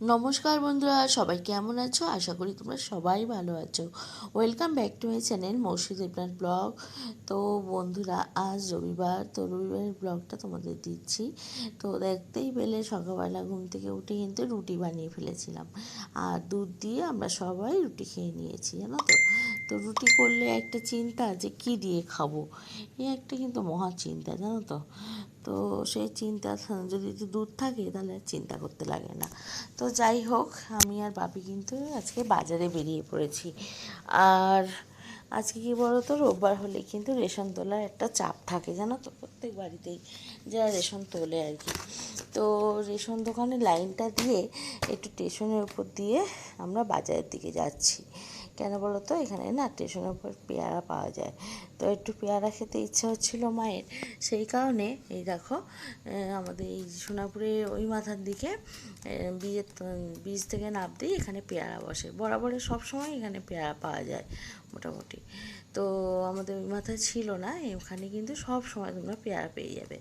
নমস্কার বন্ধুরা, সবাই কেমন আছো? আশা করি তোমরা সবাই ভালো আছো। Welcome back to my channel Mousud Debnath blog. তো বন্ধুরা, আজ রবিবার, তো রবিবারের ব্লগটা তোমাদের দিচ্ছি। তো দেখতেই পেলে সকালবেলা ঘুম থেকে উঠে কিন্তু রুটি বানিয়ে ফেলেছিলাম। আর দুধ দিয়ে আমরা সবাই রুটি খেয়ে নিয়েছি, জানো তো? তো রুটি করলে একটা চিন্তা যে কী দিয়ে খাব? এই একটা কিন্তু মহা চিন্তা, জানো তো? তো সেই চিন্তা যদি দূর থাকে তাহলে আর চিন্তা করতে লাগে না। তো যাই হোক, আমি আর বাপি কিন্তু আজকে বাজারে বেরিয়ে পড়েছি। আর আজকে কী বলো তো রোববার হলে কিন্তু রেশন তোলার একটা চাপ থাকে, জানো তো? প্রত্যেক বাড়িতেই যারা রেশন তোলে আর কি। তো রেশন দোকানে লাইনটা দিয়ে একটু স্টেশনের উপর দিয়ে আমরা বাজারের দিকে যাচ্ছি। কেন বলো তো এখানে না স্টেশনের উপর পেয়ারা পাওয়া যায়। তো একটু পেয়ারা খেতে ইচ্ছা হচ্ছিল মায়ের। সেই কারণে এই দেখো আমাদের এই সোনাপুরে ওই মাথার দিকে বীজের বীজ থেকে নামতেই এখানে পেয়ারা বসে। বরাবরে সব সময় এখানে পেয়ারা পাওয়া যায়, মোটামুটি। তো আমাদের ওই মাথায় ছিল না, এখানে কিন্তু সব সময় তোমরা পেয়ারা পেয়ে যাবে।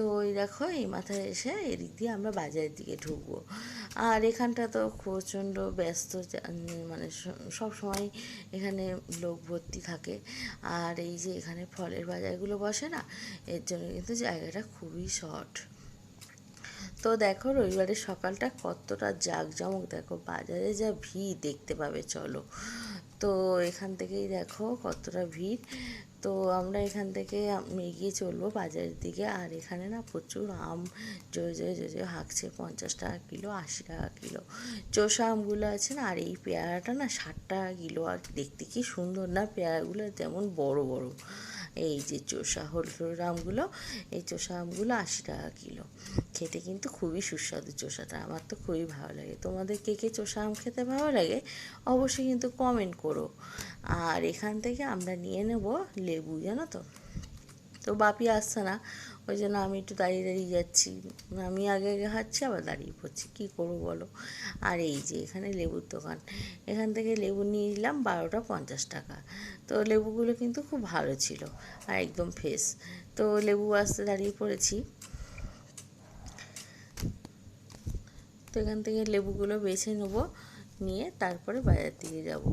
তো ওই দেখো, এই মাথায় এসে এদিক দিয়ে আমরা বাজারের দিকে ঢুকবো। আর এখানটা তো প্রচণ্ড ব্যস্ত মানে সব সময় এখানে লোক ভর্তি থাকে। আর এই যে এখানে ফলের বাজারগুলো বসে না, এর জন্য কিন্তু জায়গাটা খুবই শর্ট। তো দেখো, রবিবারের সকালটা কতটা জাঁকজমক। দেখো, বাজারে যা ভিড় দেখতে পাবে, চলো। তো এখান থেকেই দেখো কতটা ভিড়। তো আমরা এখান থেকে এগিয়ে চলবো বাজারের দিকে। আর এখানে না প্রচুর আম, জয় জয় জয় জয় হাঁকছে। পঞ্চাশ টাকা কিলো, আশি টাকা কিলো। চোষা আমগুলো আছে না, আর এই পেয়ারাটা না ষাট টাকা কিলো। আর দেখতে কি সুন্দর না, পেয়ারাগুলো তেমন বড় বড়। এই যে চোষা, হলুদ আমগুলো, এই চোষা আমগুলো আশি টাকা কিলো। খেতে কিন্তু খুবই সুস্বাদু চোষাটা, আমার তো খুবই ভালো লাগে। তোমাদের কে কে চোষা আম খেতে ভালো লাগে অবশ্যই কিন্তু কমেন্ট করো। আর এখান থেকে আমরা নিয়ে নেব লেবু, জানো তো? তো বাপি আসছে না। ওই জন্য আমি একটু দাঁড়িয়ে দাঁড়িয়ে যাচ্ছি। আমি আগে আগে হাঁটছি, আবার দাঁড়িয়ে পড়ছি। কী করব বলো? আর এই যে এখানে লেবুর দোকান। এখান থেকে লেবু নিয়ে নিলাম বারোটা পঞ্চাশ টাকা। তো লেবুগুলো কিন্তু খুব ভালো ছিল আর একদম ফ্রেশ। তো লেবু আসতে দাঁড়িয়ে পড়েছি। তো এখান থেকে লেবুগুলো বেছে নেব, নিয়ে তারপরে বাজার দিকে যাব।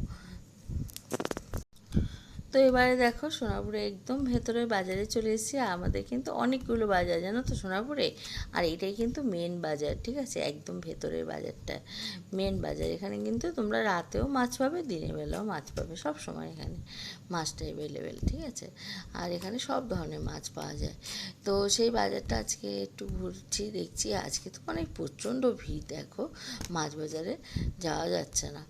তো এবারে দেখো সোনাপুরে একদম ভেতরে বাজারে চলে এসেছি। আমাদের কিন্তু অনেকগুলো বাজার, জানো তো সোনাপুরে? আর এটাই কিন্তু মেন বাজার, ঠিক আছে? একদম ভেতরের বাজারটা। মেন বাজার। এখানে কিন্তু তোমরা রাতেও মাছ পাবে, দিনের বেলাও মাছ পাবে, সব সময় এখানে মাছটা অ্যাভেলেবেল ঠিক আছে? আর এখানে সব ধরনের মাছ পাওয়া যায়। তো সেই বাজারটা আজকে একটু ঘুরছি, দেখছি। আজকে তো অনেক প্রচণ্ড ভিড়, দেখো। মাছ বাজারে যাওয়া যাচ্ছে না।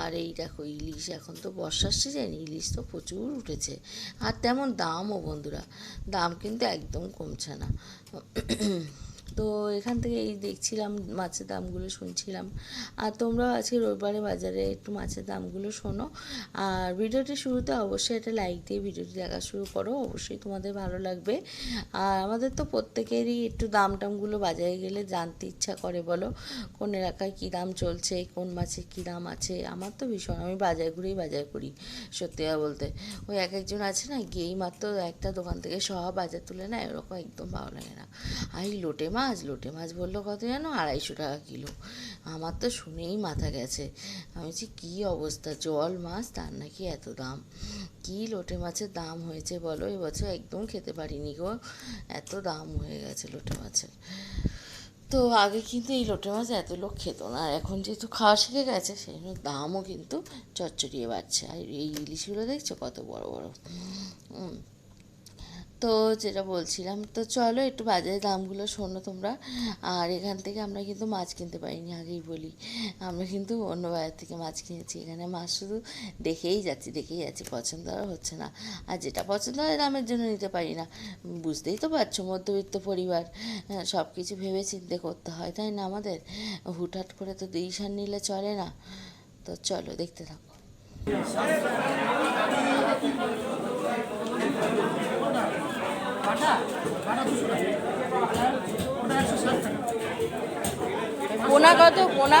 আর এই দেখো ইলিশ, এখন তো বর্ষার সিজন ইলিশ তো প্রচুর উঠেছে। আর তেমন দামও বন্ধুরা দাম কিন্তু একদম কমছে না। তো এখান থেকে এই দেখছিলাম মাছের দামগুলো শুনছিলাম। আর তোমরাও আজকে রবিবারে বাজারে একটু মাছের দামগুলো শোনো। আর ভিডিওটি শুরুতে অবশ্যই একটা লাইক দিয়ে ভিডিওটি দেখা শুরু করো, অবশ্যই তোমাদের ভালো লাগবে। আর আমাদের তো প্রত্যেকেরই একটু দাম টামগুলো বাজারে গেলে জানতে ইচ্ছা করে বলো, কোন এলাকায় কী দাম চলছে, কোন মাছের কী দাম আছে? আমার তো ভীষণ, আমি বাজার ঘুরেই বাজার করি, সত্যি কথা বলতে। ওই এক একজন আছে না গিয়েই মাত্র একটা দোকান থেকে সব বাজার তুলে না এরকম একদম ভালো লাগে না। আর এই লোটে মাছ মাছ, লোটে মাছ বলল কত যেন? আড়াইশো টাকা কিলো। আমার তো শুনেই মাথা গেছে। আমি বলছি, কী অবস্থা? জল, মাছ, তার নাকি এত দাম? কী লোটে মাছের দাম হয়েছে বলো? এবছর একদম খেতে পারিনি গো। এত দাম হয়ে গেছে লোটে মাছের। তো আগে কিন্তু এই লোটে মাছ এত লোক খেত না। আর এখন যেহেতু খাওয়া শিখে গেছে, সেই জন্য দামও কিন্তু চচ্চড়িয়ে বাড়ছে। আর এই ইলিশগুলো দেখছ কত বড় বড়? তো যেটা বলছিলাম তো চলো একটু বাজারে দামগুলো শোনো তোমরা। আর এখান থেকে আমরা কিন্তু মাছ কিনতে পারিনি আগেই বলি। আমরা কিন্তু অন্য বাজার থেকে মাছ কিনেছি। এখানে মাছ শুধু দেখেই যাচ্ছি দেখেই যাচ্ছি পছন্দ আর হচ্ছে না। আর যেটা পছন্দ হয় দামের জন্য নিতে পারি না। বুঝতেই তো পারছ মধ্যবিত্ত পরিবার হ্যাঁ, সব কিছু ভেবে চিন্তে করতে হয় তাই না আমাদের? হুটহাট করে তো দিশান নিলে চলে না। তো চলো দেখতে থাকো। পোনা কত? পোনা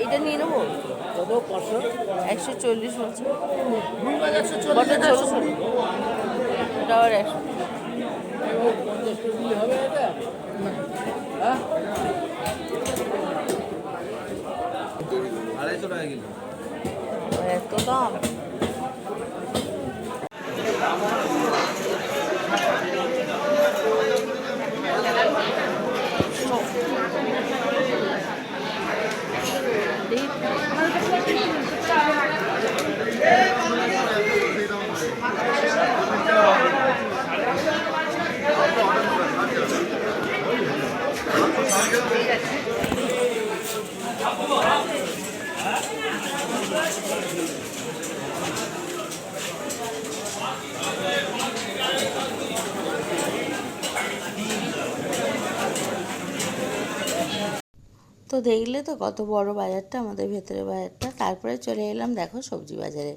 এইটা নিয়ে নেব? একশো চল্লিশ বলছে। বটা এটা আবার একশো। আড়াইশো টাকা দাম। তো দেখলে তো কত বড় বাজারটা, আমাদের ভেতরে বাজারটা। তারপরে চলে এলাম দেখো সবজি বাজারে।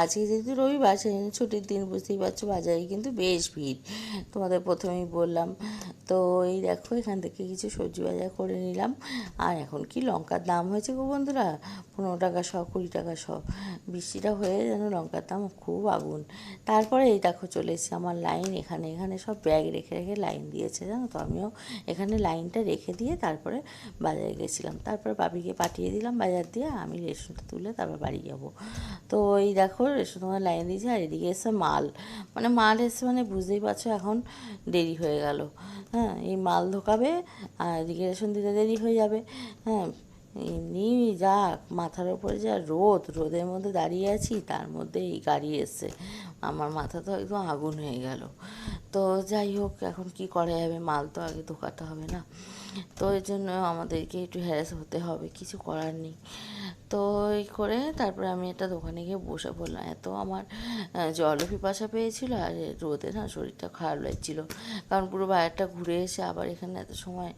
আজকে যেহেতু রবিবার সেদিন ছুটির দিন, বুঝতেই পারছ বাজারে কিন্তু বেশ ভিড়। তোমাদের প্রথমেই বললাম তো এই দেখো, এখান থেকে কিছু সবজি বাজার করে নিলাম। আর এখন কি লঙ্কার দাম হয়েছে গো বন্ধুরা? পনেরো টাকা শ, কুড়ি টাকা শ। বৃষ্টিটা হয়ে যেন লঙ্কার দাম খুব আগুন। তারপরে এই দেখো, চলে এসেছি আমার লাইন। এখানে এখানে সব ব্যাগ রেখে রেখে লাইন দিয়েছে, জানো তো? আমিও এখানে লাইনটা রেখে দিয়ে তারপরে বাজারে গেছিলাম। তারপরে বাবিকে পাঠিয়ে দিলাম বাজার দিয়ে। আমি রেশনটা তুলে তারপর বাড়ি যাব। তো এই দেখো, রেশন তোমার লাইন দিয়েছে। আর এদিকে এসে মাল। মানে মাল এসে মানে বুঝতেই পারছ, এখন দেরি হয়ে গেল। হ্যাঁ এই মাল ঢোকাবে আর রেশন দিতে দেরি হয়ে যাবে। হ্যাঁ এমনি যা মাথার ওপরে যা রোদ, রোদের মধ্যে দাঁড়িয়ে আছি, তার মধ্যে এই গাড়ি এসছে। আমার মাথা তো একদম আগুন হয়ে গেল। তো যাই হোক, এখন কি করা যাবে? মাল তো আগে ঢোকাতে হবে না। তো এই জন্য আমাদেরকে একটু হ্যারাস হতে হবে, কিছু করার নেই। তো এই করে তারপরে আমি একটা দোকানে গিয়ে বসে পড়লাম। এত আমার জলও পিপাসা পেয়েছিল আর রোদে না শরীরটা খারাপ লাগছিল। কারণ পুরো বাজারটা ঘুরে এসে আবার এখানে এত সময়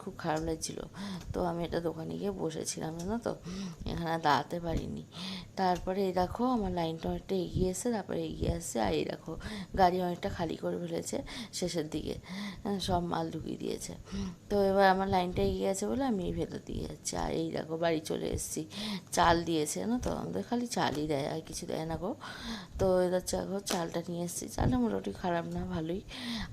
খুব খারাপ লাগছিল। তো আমি একটা দোকানে গিয়ে বসেছিলাম জানো তো? এখানে দাঁড়াতে পারিনি। তারপরে এই দেখো আমার লাইনটা অনেকটা এগিয়ে এসে তারপরে এগিয়ে আসছে আর এই দেখো গাড়ি অনেকটা খালি করে ফেলেছে শেষের দিকে হ্যাঁ, সব মাল ঢুকিয়ে দিয়েছে। তো এবার আমার লাইনটা এগিয়ে আছে বলে আমি ভেতর দিয়ে যাচ্ছি। আর এই দেখো বাড়ি চলে এসেছি। চাল দিয়েছে না তো? আমাদের খালি চালই দেয়, আর কিছু দেয় না গো। তো এবার দেখো চালটা নিয়ে এসেছি। চালটা মোটামুটি খারাপ না, ভালোই।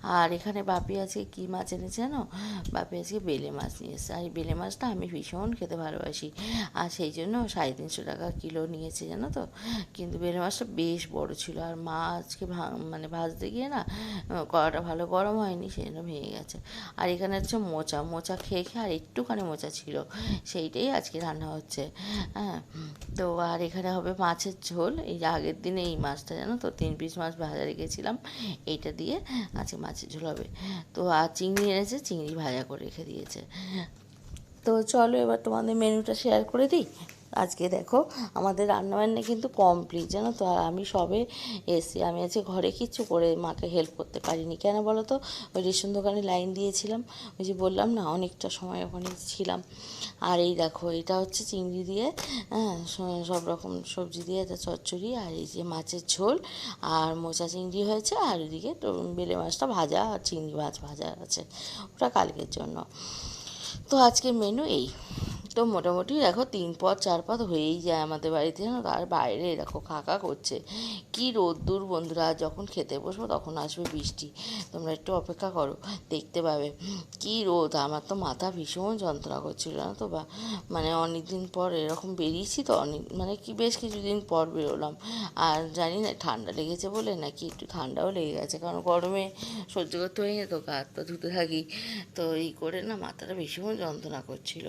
আর এখানে বাপি আজকে কী মাছ এনেছে জানো? বাপি আজকে বেলে মাছ নিয়ে এসেছে। আর বেলে মাছটা আমি ভীষণ খেতে ভালোবাসি। আর সেই জন্য সাড়ে তিনশো টাকা কিলো নিয়েছে, জানো তো? কিন্তু বেলে মাছটা বেশ বড় ছিল। আর মা আজকে ভা- মানে ভাজতে গিয়ে না কড়াটা ভালো গরম হয়নি, সেই জন্য ভেঙে গেছে। আর এখানে হচ্ছে মোচা। মোচা খেয়ে খেয়ে আর একটুখানি মোচা ছিল। সেইটাই আজকে রান্না হচ্ছে। হ্যাঁ তো আর এখানে হবে মাছের ঝোল। এই যে আগের দিনে এই মাছটা, জানো তো? তিন পিস মাছ ভাজা রেখেছিলাম এইটা দিয়ে আজকে মাছের ঝোল হবে। তো আর চিংড়ি এনেছে, চিংড়ি ভাজা করে রেখে দিয়েছে। তো চলো এবার তোমাদের মেনুটা শেয়ার করে দিই। আজকে দেখো, আমাদের রান্নাবান্না কিন্তু কমপ্লিট জানো তো? আর আমি সবে এসি আমি আজকে ঘরে কিচ্ছু করে মাকে হেল্প করতে পারিনি। কেন বলো তো? ওই রেশন দোকানে লাইন দিয়েছিলাম, ওই যে বললাম না, অনেকটা সময় ওখানে ছিলাম। আর এই দেখো, এটা হচ্ছে চিংড়ি দিয়ে হ্যাঁ সব রকম সবজি দিয়ে একটা চচ্চড়ি, আর এই যে মাছের ঝোল, আর মোচা চিংড়ি হয়েছে, আর ওদিকে বেলে মাছটা ভাজা, আর চিংড়ি মাছ ভাজা আছে, ওটা কালকের জন্য। তো আজকের মেনু এই। তো মোটামুটি দেখো তিন পদ চার পদ হয়েই যায় আমাদের বাড়িতে জানো তো। আর বাইরে দেখো খাকা করছে। কি রোদ্দুর বন্ধুরা যখন খেতে বসবো তখন আসবে বৃষ্টি। তোমরা একটু অপেক্ষা করো, দেখতে পাবে। কি রোদ, আমার তো মাথা ভীষণ যন্ত্রণা করছিল না তো বা। মানে অনেক দিন পর এরকম বেরিয়েছি তো, অনেক মানে কি বেশ কিছুদিন পর বেরোলাম। আর জানি না, ঠান্ডা লেগেছে বলে নাকি একটু ঠান্ডাও লেগে গেছে, কারণ গরমে সহ্য করতে হয়ে তো, গা হাত পা ধুতে থাকি। তো এই করে না মাথাটা ভীষণ যন্ত্রণা করছিল।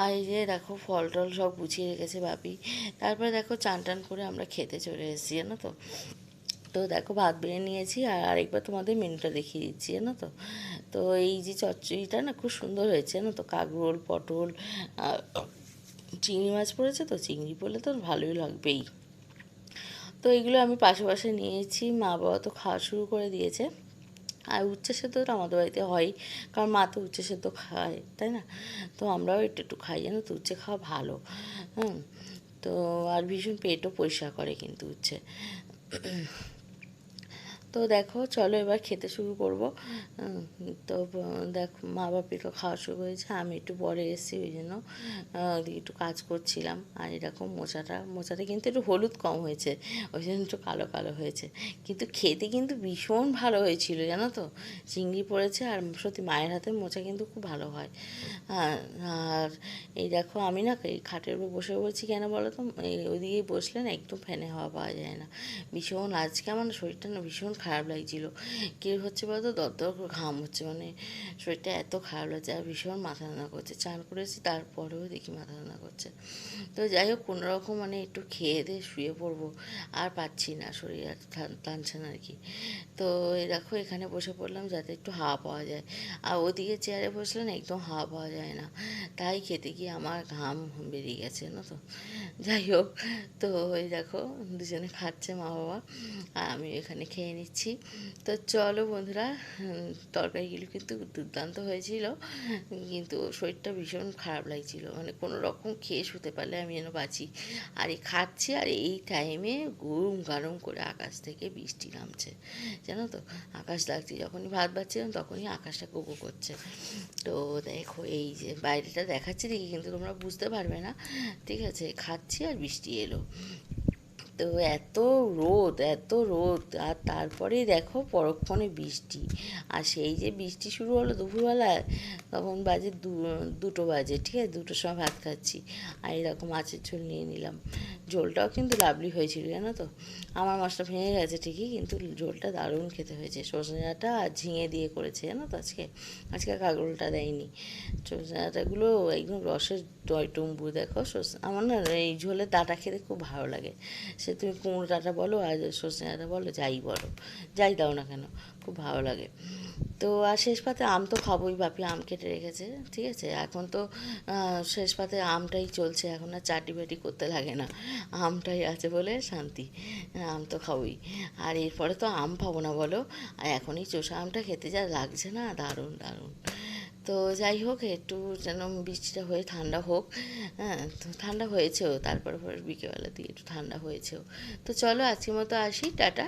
আর এই যে দেখো ফল টল সব গুছিয়ে রেখেছে বাপি তারপরে দেখো চান টান করে আমরা খেতে চলে এসেছি, জানো তো? তো দেখো ভাত বেড়ে নিয়েছি আর আরেকবার তোমাদের মেনুটা দেখিয়ে দিচ্ছি, জানো তো? তো এই যে চচ্চড়িটা না খুব সুন্দর হয়েছে, জানো তো? কাগরোল পটল চিংড়ি মাছ পড়েছে তো? চিংড়ি পড়লে তো ভালোই লাগবেই। তো এগুলো আমি পাশে পাশে নিয়েছি মা বাবা তো খাওয়া শুরু করে দিয়েছে। আর উচ্ছে সেদ্ধ তো আমাদের বাড়িতে হয়, কারণ মা তো উচ্ছে সেদ্ধ খায়, তাই না? তো আমরাও একটু একটু খাই, জানো তো? উচ্ছে খাওয়া ভালো, হুম? তো আর ভীষণ পেটও পরিষ্কার করে কিন্তু উচ্ছে। তো দেখো চলো এবার খেতে শুরু করব। তো দেখো মা বাপি তো খাওয়া শুরু হয়েছে আমি একটু পরে এসেছি ওই জন্য। একটু কাজ করছিলাম আর এরকম মোচাটা মোচাটা কিন্তু একটু হলুদ কম হয়েছে ওই জন্য একটু কালো কালো হয়েছে। কিন্তু খেতে কিন্তু ভীষণ ভালো হয়েছিল জানো তো? চিংড়ি পড়েছে আর সত্যি মায়ের হাতের মোচা কিন্তু খুব ভালো হয়। আর আর এই দেখো আমি না এই খাটের উপর বসে বলছি কেন বলো তো? এই ওইদিকে বসলে না একটু ফ্যানে হাওয়া পাওয়া যায় না। ভীষণ আজকে আমার শরীরটা না ভীষণ খারাপ লাগছিল। কী হচ্ছে বলতো দর দর করে ঘাম হচ্ছে মানে শরীরটা এত খারাপ লাগছে আর ভীষণ মাথা রান্না করছে। চান করেছি, তারপরেও দেখি মাথা রান্না করছে। তো যাই হোক, কোনো রকম মানে একটু খেয়ে দিয়ে শুয়ে পড়ব। আর পাচ্ছি না, শরীর আর টান- টানছে না আর কি। তো দেখো, এখানে বসে পড়লাম যাতে একটু হাওয়া পাওয়া যায়। আর ওদিকে চেয়ারে বসলে না একদম হাওয়া পাওয়া যায় না। তাই খেতে গিয়ে আমার ঘাম বেরিয়ে গেছে, জানো তো। যাই হোক, তো ওই দেখো, দুজনে খাচ্ছে মা বাবা আর আমি এখানে খেয়ে নিচ্ছি। তো চলো বন্ধুরা তরকারিগুলো কিন্তু দুর্দান্ত হয়েছিল। কিন্তু শরীরটা ভীষণ খারাপ লাগছিল। মানে কোনো রকম খেয়ে শুতে পারলে আমি যেন বাঁচি। আর এই খাচ্ছি, আর এই টাইমে গরম গরম করে আকাশ থেকে বৃষ্টি নামছে। জানো তো, আকাশ লাগছে যখনই ভাত বাচ্ছিলাম তখনই আকাশটা কুকু করছে। তো দেখো, এই যে বাইরেটা দেখাচ্ছি দেখি কিন্তু তোমরা বুঝতে পারবে না। ঠিক আছে, খাচ্ছি আর বৃষ্টি এলো। তো এত রোদ এত রোদ। আর তারপরেই দেখো পরক্ষণে বৃষ্টি। আর সেই যে বৃষ্টি শুরু হলো দুপুরবেলায় তখন বাজে দু- দুটো বাজে, ঠিক আছে? দুটোর সময় ভাত খাচ্ছি। আর এরকম মাছের ঝোল নিয়ে নিলাম। ঝোলটাও কিন্তু লাভলি হয়েছিল, জানো তো? আমার মাছটা ভেঙে গেছে ঠিকই, কিন্তু ঝোলটা দারুণ খেতে হয়েছে। সজনে ডাঁটা আর ঝিঙে দিয়ে করেছে, জানো তো আজকে? আজকে কাগরোলটা দেয়নি। সজনে ডাঁটাগুলো একদম রসের টয়টুম্বু, দেখো? আমার না এই ঝোলের ডাঁটা খেতে খুব ভালো লাগে। সে তুমি কুমড়ো ডাঁটা বলো আর সজনে ডাঁটা বলো, যাই বলো। যাই দাও না কেন। খুব ভালো লাগে। তো আর শেষ পাতে আম তো খাবোই, বাপি আম কেটে রেখেছে, ঠিক আছে? এখন তো শেষ পাতে আমটাই চলছে, এখন আর চাটি বাটি করতে লাগে না। আমটাই আছে বলে শান্তি, আম তো খাবোই। আর এরপরে তো আম পাবো না বলো, আর এখনই চোষা আমটা খেতে যা লাগছে না, দারুণ দারুণ। তো যাই হোক, একটু যেন বৃষ্টিটা হয়ে ঠান্ডা হোক হ্যাঁ তো ঠান্ডা হয়েছেও, তারপর পর বিকেলবেলা দিয়ে একটু ঠান্ডা হয়েছেও। তো চলো আজকের মতো আসি, টাটা।